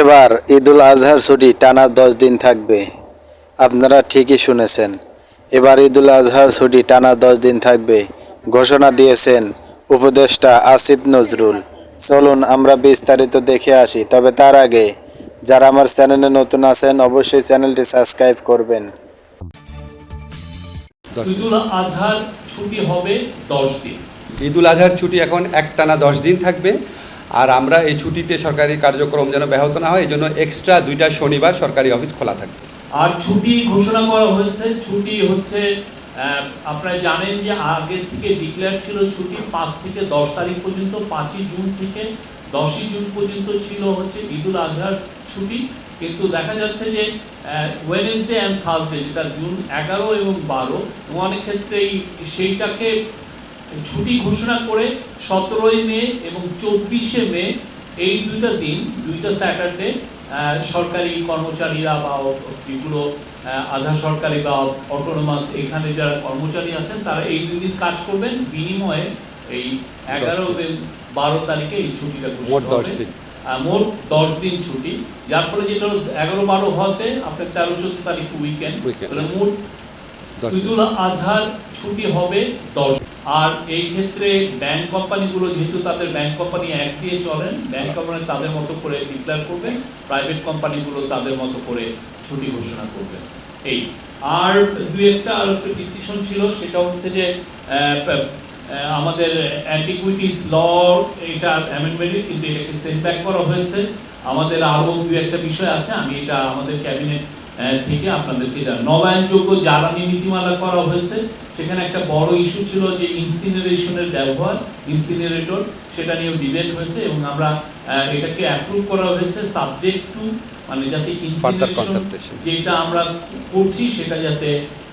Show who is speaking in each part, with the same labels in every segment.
Speaker 1: এবার ঈদুল আজহার ছুটি টানা দশ দিন থাকবে। আপনারা ঠিকই শুনেছেন। এবার ঈদুল আজহার ছুটি টানা দশ দিন থাকবে। ঘোষণা দিয়েছেন উপদেষ্টা আসিফ নজরুল। চলুন আমরা বিস্তারিত দেখে আসি। তবে তার আগে যারা আমার চ্যানেলে নতুন আছেন অবশ্যই চ্যানেলটি সাবস্ক্রাইব করবেন।
Speaker 2: ঈদুল আজহার ছুটি হবে দশ দিন।
Speaker 3: ঈদুল আজহার ছুটি এখন একটানা দশ দিন থাকবে। আর আমরা এই ছুটিতে সরকারি কার্যক্রম যেন ব্যাহত না হয়, এই জন্য এক্সট্রা দুইটা শনিবার সরকারি অফিস খোলা থাকবে
Speaker 2: আর ছুটি ঘোষণা করা হয়েছে, ছুটি হচ্ছে আপনারা জানেন যে আগে থেকে ডিক্লেয়ার ছিল ছুটি পাঁচ থেকে দশ তারিখ পর্যন্ত, পাঁচই জুন থেকে দশই জুন পর্যন্ত ছিল হচ্ছে ঈদুল আজহার ছুটি। কিন্তু দেখা যাচ্ছে যে ওয়েনেসডে অ্যান্ড থার্সডে যেটা জুন এগারো এবং বারো অনেক ক্ষেত্রেই সেইটাকে ছুটি ঘোষণা করে সতেরোই মে এবং চব্বিশে মে এই দুইটা দিন দুইটা স্যাটারডে সরকারি কর্মচারীরা বা যেগুলো আধা সরকারি বা অটোনোমাস এখানে যারা কর্মচারী আছেন তারা এই দুই দিন কাজ করবেন বিনিময়ে এই এগারো বারো তারিখে এই ছুটিটা
Speaker 3: মোট
Speaker 2: ঘোষণা
Speaker 3: দশ
Speaker 2: হবে।
Speaker 3: দিন।
Speaker 2: মোট দশ দিন ছুটি যার ফলে যেটা এগারো বারো হতে আপনার তেরো চোদ্দ তারিখ উইকেন্ড। মোট। ঈদুল আজহার ছুটি হবে দশ। আর এই ক্ষেত্রে ব্যাংক কোম্পানিগুলো যেহেতু তাদের ব্যাংক কোম্পানি এক দিয়ে চলেন ব্যাংক কোম্পানি তাদের মতো করে ডিক্লেয়ার করবেন প্রাইভেট কোম্পানিগুলো তাদের মতো করে ছুটি ঘোষণা করবেন। এই। আর দুই একটা আর একটা ডিসিশন ছিল, সেটা হচ্ছে যে আমাদের অ্যান্টিকুইটিস ল এটা কিন্তু এটাকে সেন্ড ব্যাক করা হয়েছে। আমাদের আরও দু একটা বিষয় আছে, আমি এটা আমাদের ক্যাবিনেট থেকে আপনাদেরকে নবায়নযোগ্য জ্বালানি নীতিমালা করা হয়েছে। সেখানে একটা বড় ইস্যু ছিল যে ইনসিনারেশনের ব্যবহার ইনসিনারেটর সেটা নিয়েও ডিবেট হয়েছে এবং আমরা এটাকে অ্যাপ্রুভ করা হয়েছে সাবজেক্ট টু মানে যাতে ইনসিনারেশন যেটা আমরা করছি সেটা যাতে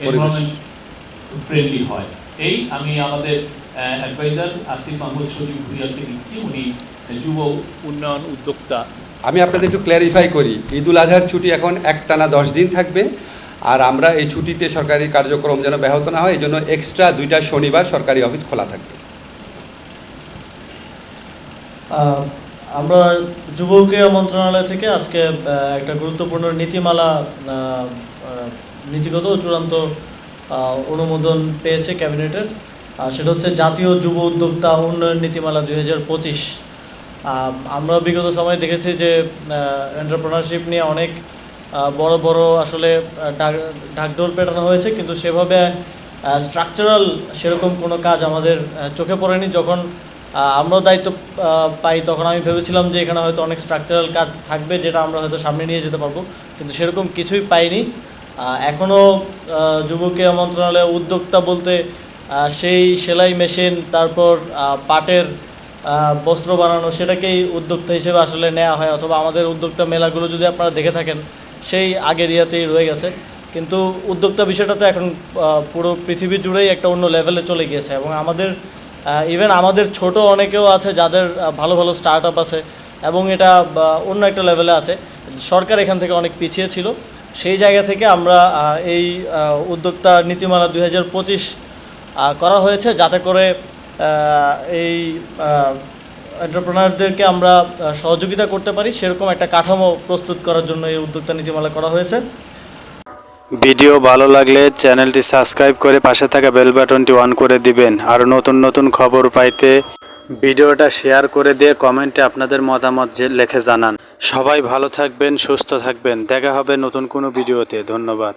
Speaker 2: এনভায়রনমেন্ট ফ্রেন্ডলি হয়। এই আমি আমাদের অ্যাডভাইজার আসিফ মাহমুদ সজিব ভুইয়াকে দিচ্ছি। উনি যুব উন্নয়ন উদ্যোক্তা
Speaker 3: আমি আপনাদের একটু ক্ল্যারিফাই করি, ঈদুল আজহার ছুটি এখন একটানা দশ দিন থাকবে, আর আমরা এই ছুটিতে সরকারি কার্যক্রম যেন ব্যাহত না হয় এই জন্য এক্সট্রা দুইটা শনিবার সরকারি অফিস খোলা থাকবে।
Speaker 4: আমরা যুব ক্রীড়া মন্ত্রণালয় থেকে আজকে একটা গুরুত্বপূর্ণ নীতিমালা নীতিগত চূড়ান্ত অনুমোদন পেয়েছে ক্যাবিনেটের সেটা হচ্ছে জাতীয় যুব উদ্যোক্তা উন্নয়ন নীতিমালা দুই হাজার পঁচিশ। আমরা বিগত সময়ে দেখেছি যে এন্টারপ্রেনারশিপ নিয়ে অনেক বড় বড় আসলে ঢাকঢোল পেটানো হয়েছে, কিন্তু সেভাবে স্ট্রাকচারাল সেরকম কোনো কাজ আমাদের চোখে পড়েনি। যখন আমরা দায়িত্ব পাই, তখন আমি ভেবেছিলাম যে এখানে হয়তো অনেক স্ট্রাকচারাল কাজ থাকবে, যেটা আমরা হয়তো সামনে নিয়ে যেতে পারব। কিন্তু সেরকম কিছুই পাইনি। এখনও যুব মন্ত্রণালয়ে উদ্যোক্তা বলতে সেই সেলাই মেশিন, তারপর পাটের বস্ত্র বানানো সেটাকেই উদ্যোক্তা হিসেবে আসলে নেওয়া হয়। অথবা আমাদের উদ্যোক্তা মেলাগুলো যদি আপনারা দেখে থাকেন, সেই আগের ইয়াতেই রয়ে গেছে। কিন্তু উদ্যোক্তা বিষয়টা তো এখন পুরো পৃথিবী জুড়েই একটা অন্য লেভেলে চলে গিয়েছে এবং আমাদের ইভেন আমাদের ছোট অনেকেও আছে যাদের ভালো ভালো স্টার্ট আপ আছে এবং এটা অন্য একটা লেভেলে আছে। সরকার এখান থেকে অনেক পিছিয়ে ছিল। সেই জায়গা থেকে আমরা এই উদ্যোক্তা নীতিমালা দুই হাজার পঁচিশ করা হয়েছে যাতে করে এই এন্টারপ্রেনারদেরকে আমরা সহযোগিতা করতে পারি, সেরকম একটা কাঠামো প্রস্তুত করার জন্য এই উদ্যোক্তা নীতিমালা করা হয়েছে।
Speaker 1: ভিডিও ভালো লাগলে চ্যানেলটি সাবস্ক্রাইব করে পাশে থাকা বেল বাটনটি অন করে দিবেন। আর নতুন নতুন খবর পাইতে ভিডিওটা শেয়ার করে দিয়ে কমেন্টে আপনাদের মতামত লিখে জানান। সবাই ভালো থাকবেন, সুস্থ থাকবেন। দেখা হবে নতুন কোনো ভিডিওতে। ধন্যবাদ।